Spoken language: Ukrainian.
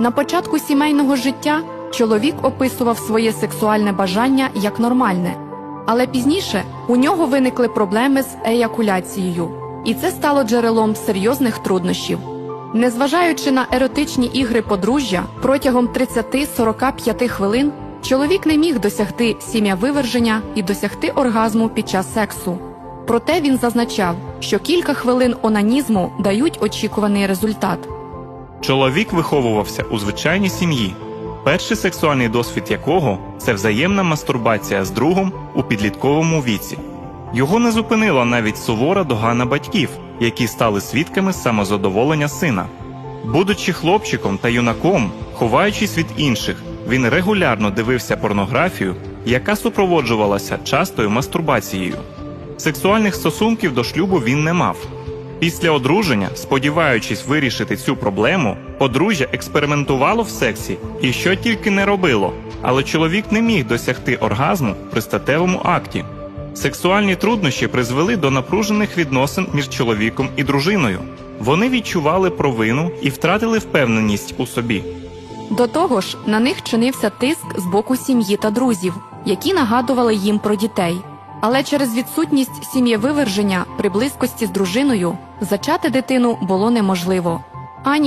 На початку сімейного життя чоловік описував своє сексуальне бажання як нормальне, але пізніше у нього виникли проблеми з еякуляцією, і це стало джерелом серйозних труднощів. Незважаючи на еротичні ігри подружжя, протягом 30-45 хвилин чоловік не міг досягти сім'явиверження і досягти оргазму під час сексу. Проте він зазначав, що кілька хвилин онанізму дають очікуваний результат. Чоловік виховувався у звичайній сім'ї, перший сексуальний досвід якого це взаємна мастурбація з другом у підлітковому віці. Його не зупинила навіть сувора догана батьків, які стали свідками самозадоволення сина. Будучи хлопчиком та юнаком, ховаючись від інших, він регулярно дивився порнографію, яка супроводжувалася частою мастурбацією. Сексуальних стосунків до шлюбу він не мав. Після одруження, сподіваючись вирішити цю проблему, подружжя експериментувало в сексі і що тільки не робило, але чоловік не міг досягти оргазму при статевому акті. Сексуальні труднощі призвели до напружених відносин між чоловіком і дружиною. Вони відчували провину і втратили впевненість у собі. До того ж, на них чинився тиск з боку сім'ї та друзів, які нагадували їм про дітей. Але через відсутність сім'євиверження при близькості з дружиною зачати дитину було неможливо. Ані